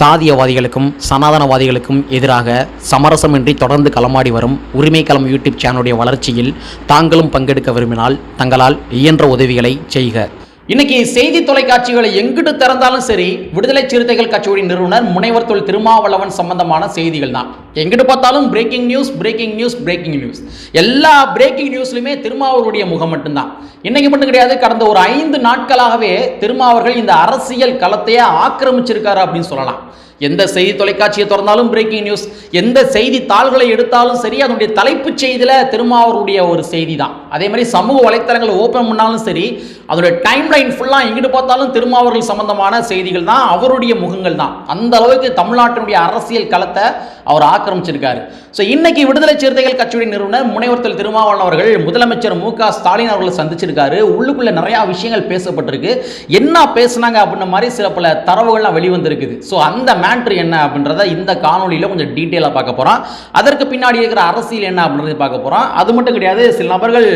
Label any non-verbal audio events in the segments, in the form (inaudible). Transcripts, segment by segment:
சாதியவாதிகளுக்கும் சனாதனவாதிகளுக்கும் எதிராக சமரசமின்றி தொடர்ந்து களமாடி வரும் உரிமை களம் யூடியூப் சேனலுடைய வளர்ச்சியில் தாங்களும் பங்கெடுக்க விரும்பினால் தங்களால் இயன்ற உதவிகளை செய்க. இன்னைக்கு செய்தி தொலைக்காட்சிகளை எங்கிட்டு திறந்தாலும் சரி விடுதலை சிறுத்தைகள் கட்சியுடைய நிறுவனர் முனைவர் தொல் திருமாவளவன் சம்பந்தமான செய்திகள் தான். எங்கிட்டு பார்த்தாலும் breaking news breaking news breaking news எல்லா பிரேக்கிங் நியூஸ்லையுமே திருமாவளுடைய முகம் மட்டும்தான். இன்னைக்கு மட்டும் கிடையாது கடந்த ஒரு ஐந்து நாட்களாகவே திருமாவர்கள் இந்த அரசியல் களத்தையே ஆக்கிரமிச்சிருக்காரு அப்படின்னு சொல்லலாம். எந்த செய்தி தொலைக்காட்சியை திறந்தாலும் பிரேக்கிங் நியூஸ் எந்த செய்தி தாள்களை எடுத்தாலும் சரி அதனுடைய தலைப்புச் செய்தியில் திருமாவருடைய ஒரு செய்தி தான் அதே மாதிரி சமூக வலைத்தளங்களை ஓப்பன் பண்ணாலும் சரி அதோட டைம் லைன் ஃபுல்லாக எங்கிட்டு பார்த்தாலும் திருமாவர்கள் சம்பந்தமான செய்திகள் தான் அவருடைய முகங்கள் தான். அந்த அளவுக்கு தமிழ்நாட்டினுடைய அரசியல் களத்தை அவர் ஆக்கிரமிச்சிருக்காரு. ஸோ இன்னைக்கு விடுதலை சிறுத்தைகள் கட்சியுடைய நிறுவனர் முனைவர்த்தல் திருமாவளவன் அவர்கள் முதலமைச்சர் மு க ஸ்டாலின் அவர்களை சந்திச்சிருக்காரு. உள்ளுக்குள்ள நிறையா விஷயங்கள் பேசப்பட்டிருக்கு. என்ன பேசுனாங்க அப்படின்ற மாதிரி சில பல தரவுகள்லாம் வெளிவந்திருக்குது. ஸோ அந்த மேட்ரு என்ன அப்படின்றத இந்த காணொலியில் கொஞ்சம் டீட்டெயிலாக பார்க்க போகிறோம் அதற்கு பின்னாடி இருக்கிற அரசியல் என்ன அப்படின்றது பார்க்க போகிறோம் அது மட்டும் கிடையாது சில நபர்கள்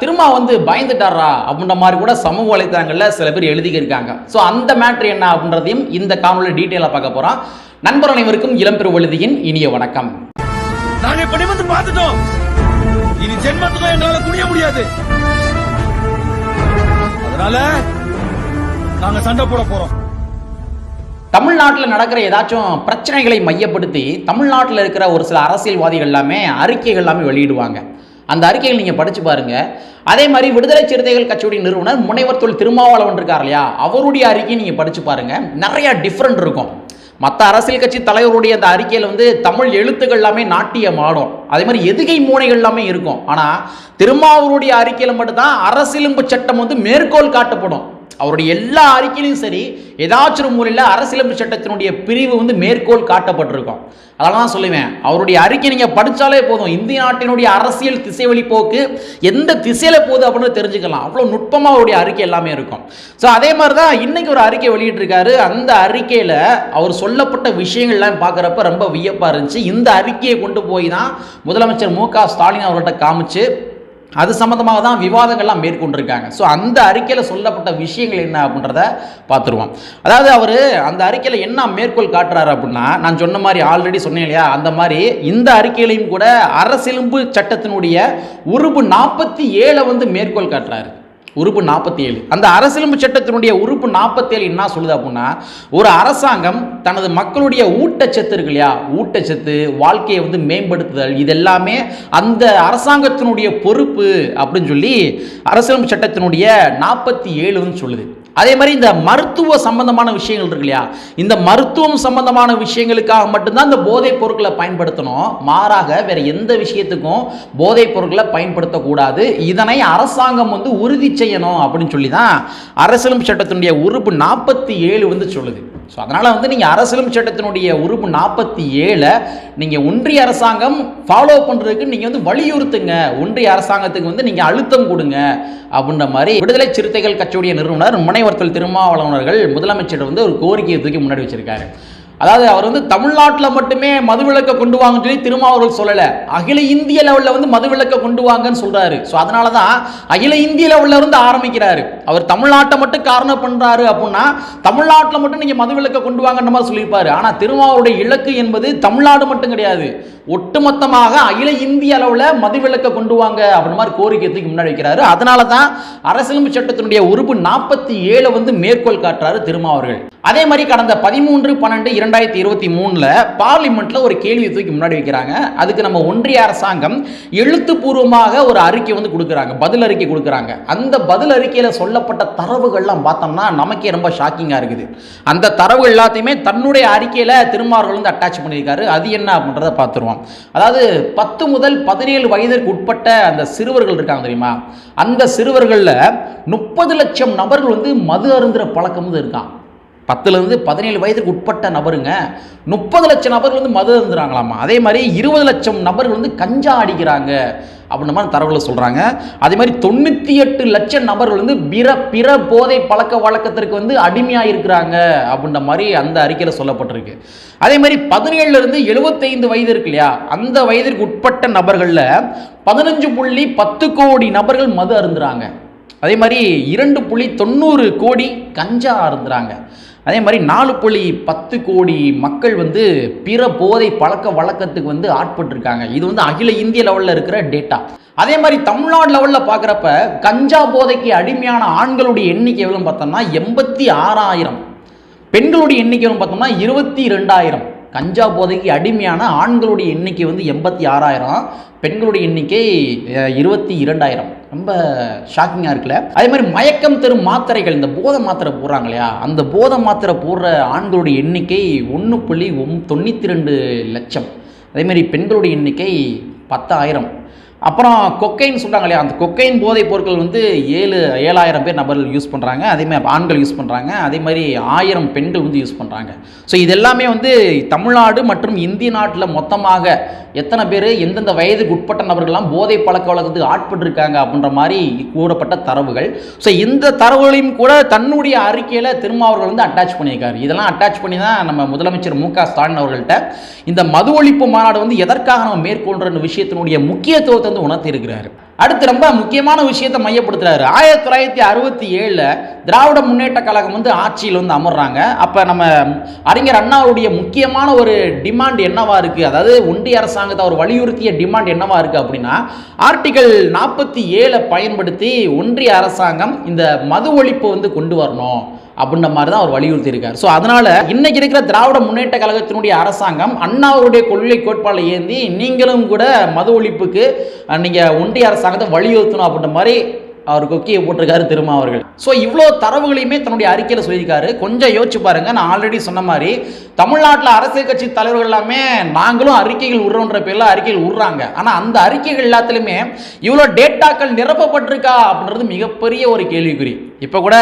திரும்ப திருமா வந்து பயந்துட்டாரா அப்படின்ற மாதிரி கூட சமூக வலைத்தளங்களில் சில பேர் எழுதிக்கிருக்காங்க. ஸோ அந்த மேட்ரு என்ன அப்படின்றதையும் இந்த காணொலியில் டீட்டெயிலாக பார்க்க போகிறோம் நண்பர் அனைவருக்கும் இளம்பெரு எழுதியின் இனிய வணக்கம். நாங்க இப்ப பார்த்துட்டோம். இனி ஜென்மத்துக்கும் எங்களால குனிய முடியாது. அதனால நாங்க சண்டை போட போறோம். தமிழ்நாட்டில் நடக்கிற ஏதாச்சும் பிரச்சனைகளை மையப்படுத்தி தமிழ்நாட்டில் இருக்கிற ஒரு சில அரசியல்வாதிகள் எல்லாமே அறிக்கைகள் எல்லாமே வெளியிடுவாங்க. அந்த அறிக்கைகள் நீங்கள் படித்து பாருங்க. அதே மாதிரி விடுதலை சிறுத்தைகள் கட்சியுடைய நிறுவனர் முனைவர் தொழில் திருமாவளவன் இருக்கார் இல்லையா? அவருடைய அறிக்கையை நீங்கள் படித்து பாருங்க. நிறைய டிஃப்ரெண்ட் இருக்கும். மற்ற அரசியல் கட்சி தலைவருடைய அந்த அறிக்கையில் வந்து தமிழ் எழுத்துக்கள் எல்லாமே நாட்டியம் ஆடும் அதே மாதிரி எதுகை மூனைகள் எல்லாமே இருக்கும். ஆனால் திருமாவூருடைய அறிக்கையில் மட்டும்தான் அரசியலமைப்பு சட்டம் வந்து மேற்கோள் காட்டப்படும். அவருடைய எல்லா அறிக்கையிலும் சரி ஏதாச்சும் ஒரு மூலையில் அரசியலமைப்பு சட்டத்தினுடைய பிரிவு வந்து மேற்கோள் காட்டப்பட்டிருக்கும். அதெல்லாம் தான் சொல்லுவேன் அவருடைய அறிக்கை நீங்கள் படித்தாலே போதும். இந்திய நாட்டினுடைய அரசியல் திசைவழி போக்கு எந்த திசையில் போகுது அப்படின்னு தெரிஞ்சுக்கலாம். அவ்வளோ நுட்பமாக அவருடைய அறிக்கை எல்லாமே இருக்கும். ஸோ அதே மாதிரி தான் இன்னைக்கு ஒரு அறிக்கை வெளியிட்டிருக்காரு. அந்த அறிக்கையில் அவர் சொல்லப்பட்ட விஷயங்கள்லாம் பார்க்குறப்ப ரொம்ப வியப்பாக இருந்துச்சு. இந்த அறிக்கையை கொண்டு போய் தான் முதலமைச்சர் மு க ஸ்டாலின் அவர்கிட்ட காமிச்சு அது சம்மந்தமாக தான் விவாதங்கள்லாம் மேற்கொண்டிருக்காங்க. ஸோ அந்த அறிக்கையில் சொல்லப்பட்ட விஷயங்கள் என்ன அப்படின்றத பார்த்துருவோம். அதாவது அவர் அந்த அறிக்கையில் என்ன மேற்கோள் காட்டுறாரு அப்படின்னா நான் சொன்ன மாதிரி ஆல்ரெடி சொன்னேன் இல்லையா? அந்த மாதிரி இந்த அறிக்கையிலையும் கூட அரசியலும்பு சட்டத்தினுடைய உறுப்பு நாற்பத்தி ஏழை வந்து மேற்கோள் காட்டுறாரு. உறுப்பு நாற்பத்தி ஏழு அந்த அரசியலமைப்பு சட்டத்தினுடைய உறுப்பு நாற்பத்தி ஏழு என்ன சொல்லுது அப்படின்னா ஒரு அரசாங்கம் தனது மக்களுடைய ஊட்டச்சத்து இருக்கு இல்லையா? ஊட்டச்சத்து வாழ்க்கையை வந்து மேம்படுத்துதல் இது எல்லாமே அந்த அரசாங்கத்தினுடைய பொறுப்பு அப்படின்னு சொல்லி அரசியலமைப்பு சட்டத்தினுடைய நாற்பத்தி ஏழுன்னு சொல்லுது. அதே மாதிரி இந்த மருத்துவ சம்பந்தமான விஷயங்கள் இருக்கு இல்லையா? இந்த மருத்துவம் சம்பந்தமான விஷயங்களுக்காக மட்டும்தான் இந்த போதைப் பொருட்களை பயன்படுத்தணும். மாறாக வேற எந்த விஷயத்துக்கும் போதைப் பொருட்களை பயன்படுத்தக்கூடாது. இதனை அரசாங்கம் வந்து உறுதி செய்யணும் அப்படின்னு சொல்லி தான் அரசியலமைப்பு சட்டத்தினுடைய உறுப்பு நாற்பத்தி ஏழு வந்து சொல்லுது. ஸோ அதனால் வந்து நீங்கள் அரசியலமைப்பு சட்டத்தினுடைய உறுப்பு நாற்பத்தி ஏழை நீங்கள் ஒன்றிய அரசாங்கம் ஃபாலோ பண்ணுறதுக்கு நீங்கள் வந்து வலியுறுத்துங்க. ஒன்றிய அரசாங்கத்துக்கு வந்து நீங்கள் அழுத்தம் கொடுங்க அப்படின்ற மாதிரி விடுதலை சிறுத்தைகள் கட்சியுடைய நிறுவனர் முனைவர்த்தல் திருமாவளவனர்கள் முதலமைச்சர் வந்து ஒரு கோரிக்கையை தூக்கி முன்னாடி வச்சிருக்காரு. அதாவது அவர் வந்து தமிழ்நாட்டில் மட்டுமே மதுவிலக்கை கொண்டு வாங்கன்னு சொல்லி திருமாவர்கள் சொல்லலை. அகில இந்திய லெவலில் வந்து மதுவிலக்கை கொண்டு வாங்கன்னு சொல்கிறாரு ஸோ அதனால தான் அகில இந்திய லெவலில் இருந்து ஆரம்பிக்கிறாரு. அவர் தமிழ்நாட்டை மட்டும் காரணம் பண்ணுறாரு அப்படின்னா தமிழ்நாட்டில் மட்டும் நீங்கள் மதுவிலக்கை கொண்டு வாங்கன்ற மாதிரி சொல்லியிருப்பாரு. ஆனால் திருமாவருடைய இலக்கு என்பது தமிழ்நாடு மட்டும் கிடையாது. ஒட்டுமொத்தமாக அகில இந்திய அளவில் மதுவிலக்கை கொண்டு வாங்க அப்படின்ற மாதிரி கோரிக்கை முன்னாடி வைக்கிறாரு. அதனால தான் அரசியலமைப்பு சட்டத்தினுடைய உறுப்பு நாற்பத்தி ஏழு வந்து மேற்கோள் காட்டுறாரு திருமாவர்கள். அதே மாதிரி கடந்த பதிமூன்று பன்னெண்டு இரண்டு இரண்டாயிரத்தி இருபத்தி மூணில் பார்லிமெண்ட்டில் ஒரு கேள்வி தூக்கி முன்னாடி வைக்கிறாங்க. அதுக்கு நம்ம ஒன்றிய அரசாங்கம் எழுத்துப்பூர்வமாக ஒரு அறிக்கை வந்து கொடுக்குறாங்க. பதில் அறிக்கை கொடுக்குறாங்க. அந்த பதில் அறிக்கையில் சொல்லப்பட்ட தரவுகள்லாம் பார்த்தோம்னா நமக்கே ரொம்ப ஷாக்கிங்காக இருக்குது. அந்த தரவுகள் எல்லாத்தையுமே தன்னுடைய அறிக்கையில் திருமாவர்கள் வந்து அட்டாச் பண்ணியிருக்காரு. அது என்ன அப்படின்றத பார்த்துருவோம். அதாவது பத்து முதல் பதினேழு வயதிற்கு உட்பட்ட அந்த சிறுவர்கள் இருக்காங்க தெரியுமா? அந்த சிறுவர்களில் முப்பது லட்சம் நபர்கள் வந்து மது அருந்துற பழக்கம் வந்து இருக்கான் பத்துலேருந்து பதினேழு வயதுக்கு உட்பட்ட நபருங்க முப்பது லட்சம் நபர்கள் வந்து மது இருந்துறாங்களாமா அதே மாதிரி இருபது லட்சம் நபர்கள் வந்து கஞ்சா அடிக்கிறாங்க அப்படின்ற மாதிரி தரவுகளை சொல்கிறாங்க அதே மாதிரி தொண்ணூற்றி எட்டு லட்சம் நபர்கள் வந்து பிற பிற போதை பழக்க வழக்கத்திற்கு வந்து அடிமையாக இருக்கிறாங்க அப்படின்ற மாதிரி அந்த அறிக்கையில் சொல்லப்பட்டிருக்கு. அதே மாதிரி பதினேழுலேருந்து எழுபத்தைந்து வயது இருக்கு இல்லையா? அந்த வயதிற்கு உட்பட்ட நபர்களில் பதினஞ்சு புள்ளி பத்து கோடி நபர்கள் மது அருந்துறாங்க. அதே மாதிரி இரண்டு புள்ளி தொண்ணூறு கோடி கஞ்சா அருந்துறாங்க. அதே மாதிரி நாலு புள்ளி பத்து கோடி மக்கள் வந்து பிற போதை பழக்க வழக்கத்துக்கு வந்து ஆட்பட்டிருக்காங்க. இது வந்து அகில இந்திய லெவலில் இருக்கிற டேட்டா அதே மாதிரி தமிழ்நாடு லெவலில் பார்க்குறப்ப கஞ்சா போதைக்கு அடிமையான ஆண்களுடைய எண்ணிக்கை எவ்வளோன்னு பார்த்தோம்னா எண்பத்தி ஆறாயிரம். பெண்களுடைய எண்ணிக்கை வந்து பார்த்தோம்னா இருபத்தி ரெண்டாயிரம் கஞ்சா போதைக்கு அடிமையான ஆண்களுடைய எண்ணிக்கை வந்து எண்பத்தி ஆறாயிரம். பெண்களுடைய எண்ணிக்கை இருபத்தி இரண்டாயிரம். ரொம்ப ஷாக்கிங்காக இருக்குல்ல? அதே மாதிரி மயக்கம் தரும் மாத்திரைகள் இந்த போத மாத்திரை போடுறாங்க இல்லையா? அந்த போத மாத்திரை போடுற ஆண்களுடைய எண்ணிக்கை ஒன்று புள்ளி ஒம் தொண்ணூற்றி ரெண்டு லட்சம். அதேமாரி பெண்களுடைய எண்ணிக்கை பத்தாயிரம். அப்புறம் கொக்கைன்னு சொல்கிறாங்க இல்லையா? அந்த கொக்கைன் போதைப் பொருட்கள் வந்து ஏழு ஏழாயிரம் பேர் நபர்கள் யூஸ் பண்ணுறாங்க அதேமாதிரி ஆண்கள் யூஸ் பண்ணுறாங்க அதே மாதிரி ஆயிரம் பெண்கள் வந்து யூஸ் பண்ணுறாங்க ஸோ இது எல்லாமே வந்து தமிழ்நாடு மற்றும் இந்திய நாட்டில் மொத்தமாக எத்தனை பேர் எந்தெந்த வயதுக்கு உட்பட்ட நபர்கள்லாம் போதை பழக்க வழக்கத்துக்கு ஆட்பட்டிருக்காங்க அப்படின்ற மாதிரி கூறப்பட்ட தரவுகள். ஸோ இந்த தரவுகளையும் கூட தன்னுடைய அறிக்கையில் திருமாவர்கள் வந்து அட்டாச் பண்ணியிருக்காரு. இதெல்லாம் அட்டாச் பண்ணி தான் நம்ம முதலமைச்சர் மு க ஸ்டாலின் அவர்கள்ட்ட இந்த மது ஒழிப்பு மாநாடு வந்து எதற்காக நம்ம மேற்கொள்கிற விஷயத்தினுடைய முக்கியத்துவத்தை வந்து உணர்த்தியிருக்கிறார். அடுத்து ரொம்ப முக்கியமான விஷயத்தை மையப்படுத்துறாரு. ஆயிரத்தி தொள்ளாயிரத்தி அறுபத்தி ஏழில் திராவிட முன்னேற்ற கழகம் வந்து ஆட்சியில் வந்து அமர்றாங்க. அப்போ நம்ம அறிஞர் அண்ணாவுடைய முக்கியமான ஒரு டிமாண்ட் என்னவா இருக்குது அதாவது ஒன்றிய அரசாங்கத்தை அவர் வலியுறுத்திய டிமாண்ட் என்னவா இருக்குது அப்படின்னா ஆர்டிகல் நாற்பத்தி ஏழை பயன்படுத்தி ஒன்றிய அரசாங்கம் இந்த மது ஒழிப்பு வந்து கொண்டு வரணும் அப்படின்ற மாதிரி தான் அவர் வலியுறுத்தி இருக்கார் ஸோ அதனால இன்னைக்கு இருக்கிற திராவிட முன்னேற்ற கழகத்தினுடைய அரசாங்கம் அண்ணாவுடைய கொள்கை கோட்பாடை ஏந்தி நீங்களும் கூட மது ஒழிப்புக்கு நீங்கள் ஒன்றிய அரசாங்கத்தை வலியுறுத்தணும் அப்படின்ற மாதிரி அவர் கொக்கியை போட்டிருக்காரு திருமா அவர்கள். ஸோ இவ்வளோ தரவுகளையுமே தன்னுடைய அறிக்கையில் சொல்லியிருக்காரு. கொஞ்சம் யோசிச்சு பாருங்க. நான் ஆல்ரெடி சொன்ன மாதிரி தமிழ்நாட்டில் அரசியல் கட்சி தலைவர்கள் எல்லாமே நாங்களும் அறிக்கைகள் விடுறோன்ற பேரில் அறிக்கைகள் விடுறாங்க ஆனால் அந்த அறிக்கைகள் எல்லாத்துலேயுமே இவ்வளோ டேட்டாக்கள் நிரப்பப்பட்டிருக்கா அப்படின்றது மிகப்பெரிய ஒரு கேள்விக்குறி. இப்போ கூட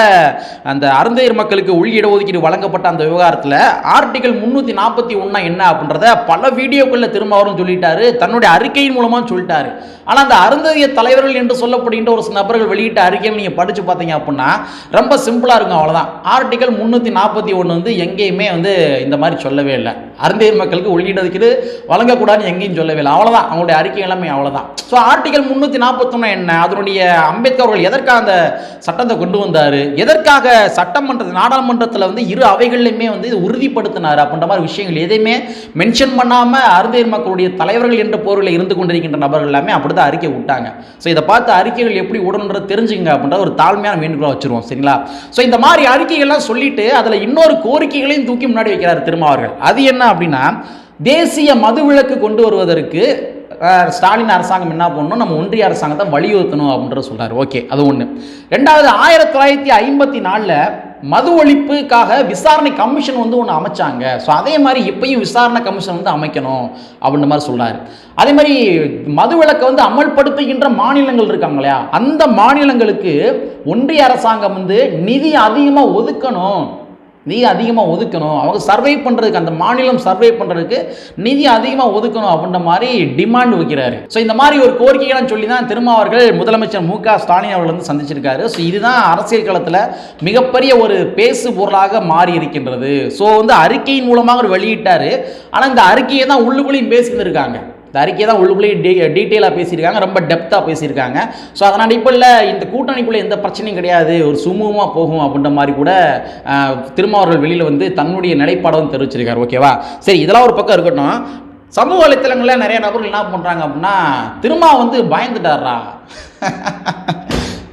அந்த அருந்தையர் மக்களுக்கு உள் இடஒதுக்கீடு வழங்கப்பட்ட அந்த விவகாரத்தில் ஆர்டிகல் முந்நூற்றி நாற்பத்தி ஒன்றா என்ன அப்படின்றத பல வீடியோக்களில் திரும்ப அவரும் சொல்லிட்டாரு. தன்னுடைய அறிக்கையின் மூலமாக சொல்லிட்டாரு. ஆனால் அந்த அருந்ததிய தலைவர்கள் என்று சொல்லப்படுகின்ற ஒரு சில நபர்கள் வெளியிட்ட அறிக்கையை நீங்கள் படித்து பார்த்தீங்க அப்படின்னா ரொம்ப சிம்பிளாக இருக்கும் அவ்வளோதான் ஆர்டிகல் முந்நூற்றி நாற்பத்தி ஒன்று வந்து எங்கேயுமே வந்து இந்த மாதிரி சொல்லவே இல்லை. அருந்தையர் மக்களுக்கு உள்ளிடதுக்கு வழங்கக்கூடாதுன்னு எங்கேயும் சொல்லவே இல்லை. அவ்வளோதான் அவங்களுடைய அறிக்கை எல்லாமே அவ்வளோதான் ஸோ ஆர்டிகல் முந்நூற்றி நாற்பத்தொன்று என்ன? அதனுடைய அம்பேத்கர் அவர்கள் எதற்காக அந்த சட்டத்தை கொண்டு வந்து வந்தார். எதற்காக சட்டமன்ற நாடாளுமன்றத்தில் வந்து இரு அவைகள்லையுமே வந்து இது உறுதிப்படுத்தினார் அப்படின்ற மாதிரி விஷயங்கள் எதையுமே மென்ஷன் பண்ணாமல் அருந்தையர் மக்களுடைய தலைவர்கள் என்ற போர்வில் இருந்து கொண்டிருக்கின்ற நபர்கள் எல்லாமே அப்படி தான் அறிக்கை விட்டாங்க. ஸோ இதை பார்த்து அறிக்கைகள் எப்படி விடணுன்றது தெரிஞ்சுங்க அப்படின்ற ஒரு தாழ்மையான வேண்டுகோளை வச்சுருவோம். சரிங்களா? ஸோ இந்த மாதிரி அறிக்கைகள்லாம் சொல்லிட்டு அதில் இன்னொரு கோரிக்கைகளையும் தூக்கி முன்னாடி வைக்கிறார் திருமாவர்கள். அது என்ன அப்படின்னா தேசிய மதுவிலக்கு கொண்டு வருவதற்கு ஸ்டாலின் அரசாங்கம் என்ன பண்ணணும்? நம்ம ஒன்றிய அரசாங்கத்தை வலியுறுத்தணும் அப்படின்ற சொல்கிறார் ஓகே அது ஒன்று ரெண்டாவது ஆயிரத்தி தொள்ளாயிரத்தி ஐம்பத்தி நாலில் மது ஒழிப்புக்காக விசாரணை கமிஷன் வந்து ஒன்று அமைச்சாங்க. ஸோ அதே மாதிரி இப்பயும் விசாரணை கமிஷன் வந்து அமைக்கணும் அப்படின்ற மாதிரி சொன்னார் அதே மாதிரி மது விளக்கை வந்து அமல்படுத்துகின்ற மாநிலங்கள் இருக்காங்க இல்லையா? அந்த மாநிலங்களுக்கு ஒன்றிய அரசாங்கம் வந்து நிதி அதிகமாக ஒதுக்கணும். நிதி அதிகமாக ஒதுக்கணும். அவங்க சர்வே பண்ணுறதுக்கு அந்த மாநிலம் சர்வே பண்ணுறதுக்கு நிதி அதிகமாக ஒதுக்கணும் அப்படின்ற மாதிரி டிமாண்ட் வைக்கிறாரு. ஸோ இந்த மாதிரி ஒரு கோரிக்கைகள்லாம் சொல்லி தான் திருமாவர்கள் முதலமைச்சர் மு க ஸ்டாலின் அவர்கள் வந்து சந்திச்சிருக்காரு. ஸோ இதுதான் அரசியல் களத்தில் மிகப்பெரிய ஒரு பேசு பொருளாக மாறி இருக்கின்றது. ஸோ வந்து அறிக்கையின் மூலமாக அவர் வெளியிட்டார். ஆனால் இந்த அறிக்கையை தான் உள்ளுக்குள்ளேயும் பேசியிருந்திருக்காங்க இந்த அறிக்கையை தான் உள்ளுக்குள்ளேயே டீ டீட்டெயிலாக பேசியிருக்காங்க ரொம்ப டெப்த்தாக பேசியிருக்காங்க. ஸோ அதன் அடிப்படையில் இந்த கூட்டணிக்குள்ளே எந்த பிரச்சனையும் கிடையாது ஒரு சுமூகமாக போகும் அப்படின்ற மாதிரி கூட திருமாவர்கள் வெளியில் வந்து தன்னுடைய நிலைப்பாடம் தெரிவிச்சிருக்காரு. ஓகேவா சரி இதெல்லாம் ஒரு பக்கம் இருக்கட்டும். சமூக வலைத்தளங்களில் நிறைய நபர்கள் என்ன பண்ணுறாங்க அப்படின்னா திருமா வந்து பயந்துட்டாரா (laughs)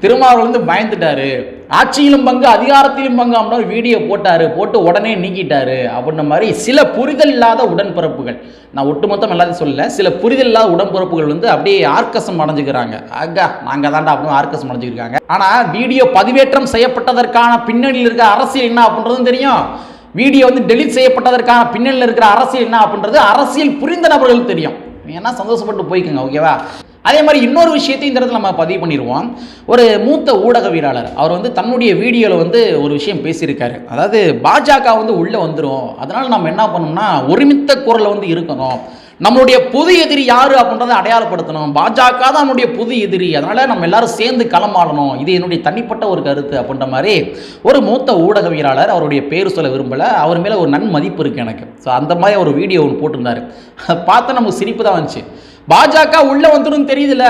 திருமாவளவன் வந்து பயந்துட்டாரு. ஆட்சியிலும் பங்கு அதிகாரத்திலும் பங்கு அப்படின்னு வீடியோ போட்டாரு. போட்டு உடனே நீக்கிட்டாரு. அப்படின்ற மாதிரி சில புரிதல் இல்லாத உடன்பிறப்புகள். நான் ஒட்டுமொத்தம் எல்லாத்தையும் சொல்லல. சில புரிதல் இல்லாத உடன்பிறப்புகள் வந்து அப்படியே ஆர்க்கசம் அடைஞ்சுக்கிறாங்க. அக்கா நாங்கள் தாண்டா அப்படின்னு ஆர்க்கசம் அடைஞ்சிருக்காங்க ஆனால் வீடியோ பதிவேற்றம் செய்யப்பட்டதற்கான பின்னணியில் இருக்க அரசியல் என்ன அப்படின்றதும் தெரியும். வீடியோ வந்து டெலிட் செய்யப்பட்டதற்கான பின்னணியில் இருக்கிற அரசியல் என்ன அப்படின்றது அரசியல் புரிந்த நபர்களுக்கு தெரியும். ஏன்னா சந்தோஷப்பட்டு போய்க்குங்க ஓகேவா அதே மாதிரி இன்னொரு விஷயத்தையும் இந்த இடத்துல நம்ம பதிவு பண்ணிடுவோம். ஒரு மூத்த ஊடகவியலாளர் அவர் வந்து தன்னுடைய வீடியோவில் வந்து ஒரு விஷயம் பேசியிருக்காரு. அதாவது பாஜக வந்து உள்ளே வந்துடும் அதனால் நம்ம என்ன பண்ணோம்னா ஒருமித்த குரலில் வந்து இருக்கணும். நம்மளுடைய பொது எதிரி யார் அப்படின்றத அடையாளப்படுத்தணும். பாஜக தான் நம்முடைய பொது எதிரி. அதனால் நம்ம எல்லாரும் சேர்ந்து களமாடணும். இது என்னுடைய தனிப்பட்ட ஒரு கருத்து அப்படின்ற மாதிரி ஒரு மூத்த ஊடகவியலாளர் அவருடைய பேர் சொல்ல விரும்பலை. அவர் மேலே ஒரு நன்மதிப்பு இருக்குது எனக்கு. ஸோ அந்த மாதிரி ஒரு வீடியோ ஒன்று போட்டிருந்தாரு. (laughs) அதை பார்த்தா நமக்கு சிரிப்பு தான் வந்துச்சு. பாஜக உள்ளே வந்துடும் தெரியுதுல்ல.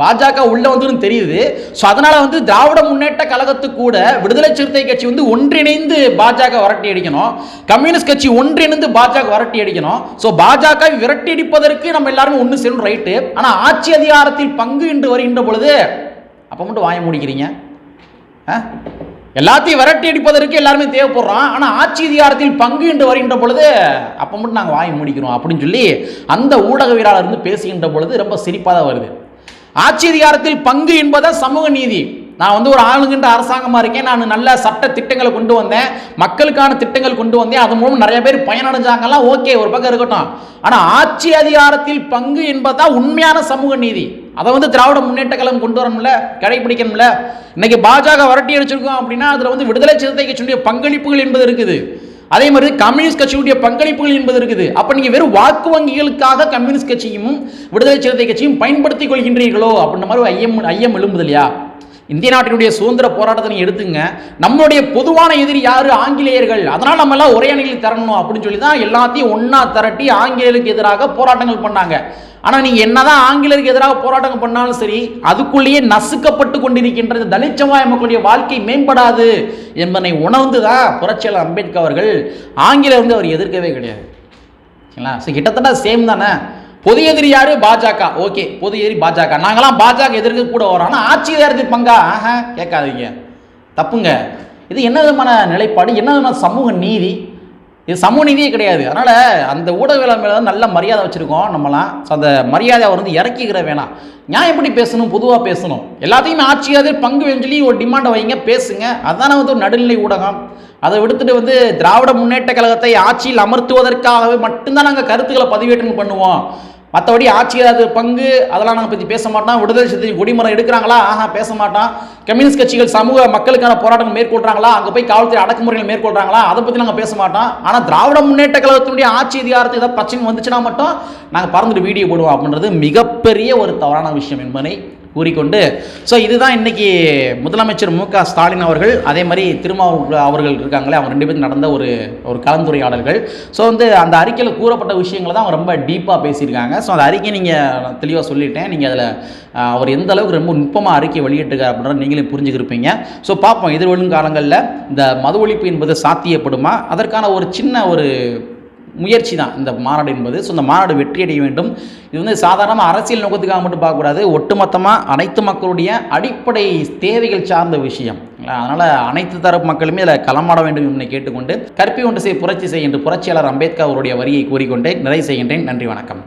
பாஜக உள்ள வந்துடும் தெரியுது. ஸோ அதனால வந்து திராவிட முன்னேற்ற கழகத்து கூட விடுதலை சிறுத்தை கட்சி வந்து ஒன்றிணைந்து பாஜக விரட்டி அடிக்கணும். கம்யூனிஸ்ட் கட்சி ஒன்றிணைந்து பாஜக விரட்டி அடிக்கணும். ஸோ பாஜக விரட்டி அடிப்பதற்கு நம்ம எல்லாருமே ஒன்று செல்லும் ரைட்டு ஆனால் ஆட்சி அதிகாரத்தில் பங்கு என்று வருகின்ற பொழுது அப்போ மட்டும் வாய முடிக்கிறீங்க. ஆ? எல்லாத்தையும் விரட்டி அடிப்பதற்கு எல்லாருமே தேவைப்படுறோம். ஆனால் ஆட்சி அதிகாரத்தில் பங்கு என்று வருகின்ற பொழுது அப்போ மட்டும் நாங்கள் வாய் முடிக்கிறோம் அப்படின்னு சொல்லி அந்த ஊடகவியலாளர் இருந்து பேசுகின்ற பொழுது ரொம்ப சிரிப்பாக தான் வருது. ஆட்சி அதிகாரத்தில் பங்கு என்பதா சமூக நீதி. நான் வந்து ஒரு ஆளுங்கின்ற அரசாங்கமாக இருக்கேன். நான் நல்ல சட்ட திட்டங்களை கொண்டு வந்தேன். மக்களுக்கான திட்டங்கள் கொண்டு வந்தேன். அது மூலம் நிறைய பேர் பயனடைஞ்சாங்கலாம். ஓகே ஒரு பக்கம் இருக்கட்டும். ஆனால் ஆட்சி அதிகாரத்தில் பங்கு என்பதுதான் உண்மையான சமூக நீதி. அதை வந்து திராவிட முன்னேற்ற கழகம் கொண்டு வரணும்ல கடைபிடிக்கணும்ல. இன்னைக்கு பாஜக வரட்டி அடிச்சிருக்கோம் அப்படின்னா அதில் வந்து விடுதலை சிறுத்தை கட்சியுடைய பங்களிப்புகள் என்பது இருக்குது. அதே மாதிரி கம்யூனிஸ்ட் கட்சியுடைய பங்களிப்புகள் என்பது இருக்குது. அப்போ நீங்கள் வெறும் வாக்கு வங்கிகளுக்காக கம்யூனிஸ்ட் கட்சியும் விடுதலை சிறுத்தை கட்சியும் பயன்படுத்திக் கொள்கின்றீர்களோ அப்படின்ற மாதிரி ஐயம் ஐயம் எழும்புது இல்லையா? இந்திய நாட்டினுடைய சுதந்திர போராட்டத்தை எடுத்துங்க. நம்மளுடைய பொதுவான எதிரி யாரு? ஆங்கிலேயர்கள். அதனால நம்ம எல்லாம் ஒரே அணியில் தரணும் அப்படின்னு சொல்லி தான் எல்லாத்தையும் ஒன்றா திரட்டி ஆங்கிலேயருக்கு எதிராக போராட்டங்கள் பண்ணாங்க. ஆனால் நீங்கள் என்னதான் ஆங்கிலேயருக்கு எதிராக போராட்டங்கள் பண்ணாலும் சரி அதுக்குள்ளேயே நசுக்கப்பட்டு கொண்டிருக்கின்றது தலித் சமுதாய மக்களுடைய வாழ்க்கை மேம்படாது என்பதை உணர்ந்துதான் புரட்சியாளர் அம்பேத்கர் அவர்கள் ஆங்கிலர் வந்து அவர் எதிர்க்கவே கிடையாது. சரிங்களா? ஸோ கிட்டத்தட்ட சேம் தானே? பொது எதிரி யாரு? பாஜக. ஓகே பொது எதிரி பாஜக. நாங்களாம் பாஜக எதிர்க்க கூட வரோம். ஆனால் ஆட்சி அதிகாரத்துக்கு பங்கா? ஆஹா கேட்காதீங்க. தப்புங்க. இது என்ன விதமான நிலைப்பாடு? என்ன விதமான சமூக நீதி? இது சமூக நீதியே கிடையாது. அதனால் அந்த ஊடகவியலாளர் மேலே தான் நல்ல மரியாதை வச்சுருக்கோம் நம்மலாம். ஸோ அந்த மரியாதை அவர் வந்து இறக்கிக்கிற வேணாம். நியாயம் எப்படி பேசணும்? பொதுவாக பேசணும். எல்லாத்தையுமே ஆட்சியாவது பங்கு வேணும்னு சொல்லி ஒரு டிமாண்டை வைங்க பேசுங்க. அதுதானே வந்து ஒரு நடுநிலை ஊடகம். அதை விடுத்துட்டு வந்து திராவிட முன்னேற்ற கழகத்தை ஆட்சியில் அமர்த்துவதற்காகவே மட்டும்தான் நாங்கள் கருத்துக்களை பதிவேற்றம் பண்ணுவோம். மற்றபடி ஆட்சியாளர் பங்கு அதெல்லாம் நாங்கள் பற்றி பேச மாட்டோம். விடுதலை சிறுத்தை கொடிமரம் எடுக்கிறாங்களா? ஆஹா பேச மாட்டோம். கம்யூனிஸ்ட் கட்சிகள் சமூக மக்களுக்கான போராட்டங்கள் மேற்கொள்கிறாங்களா அங்கே போய் காவல்துறை அடக்குமுறைகள் மேற்கொள்கிறாங்களா அதை பற்றி நாங்கள் பேச மாட்டோம். ஆனால் திராவிட முன்னேற்ற கழகத்தினுடைய ஆட்சி அதிகாரத்துக்கு ஏதாவது பிரச்சனை வந்துச்சுன்னா மட்டும் நாங்கள் பறந்துட்டு வீடியோ போடுவோம் அப்படின்றது மிகப்பெரிய ஒரு தவறான விஷயம் என்பதை கூறிக்கொண்டு ஸோ இதுதான் இன்னைக்கு முதலமைச்சர் மு க ஸ்டாலின் அவர்கள் அதே மாதிரி திருமாவூர் அவர்கள் இருக்காங்களே அவங்க ரெண்டு பேரும் நடந்த ஒரு ஒரு கலந்துரையாடல்கள். ஸோ வந்து அந்த அறிக்கையில் கூறப்பட்ட விஷயங்களை தான் அவங்க ரொம்ப டீப்பாக பேசியிருக்காங்க. ஸோ அந்த அறிக்கை நீங்கள் தெளிவாக சொல்லிட்டேன். நீங்கள் அதில் அவர் எந்த அளவுக்கு ரொம்ப நுட்பமாக அறிக்கை வெளியிட்டிருக்கார் அப்படின்ற நீங்களே புரிஞ்சுக்கிருப்பீங்க. ஸோ பார்ப்போம் எதிர்வரும் காலங்களில் இந்த மது ஒழிப்பு என்பது சாத்தியப்படுமா? அதற்கான ஒரு சின்ன ஒரு முயற்சி தான் இந்த மாநாடு என்பது. ஸோ இந்த மாநாடு வெற்றியடைய வேண்டும். இது வந்து சாதாரணமாக அரசியல் நோக்கத்துக்காக மட்டும் பார்க்கக்கூடாது. ஒட்டுமொத்தமாக அனைத்து மக்களுடைய அடிப்படை தேவைகள் சார்ந்த விஷயம். அதனால் அனைத்து தரப்பு மக்களுமே இதில் களமாட வேண்டும் என்று கேட்டுக்கொண்டு கற்பி ஒன்று செய் புரட்சி செய் என்று புரட்சியாளர் அம்பேத்கர் அவருடைய வரியை கூறிக்கொண்டே நிறைவு செய்கின்றேன். நன்றி வணக்கம்.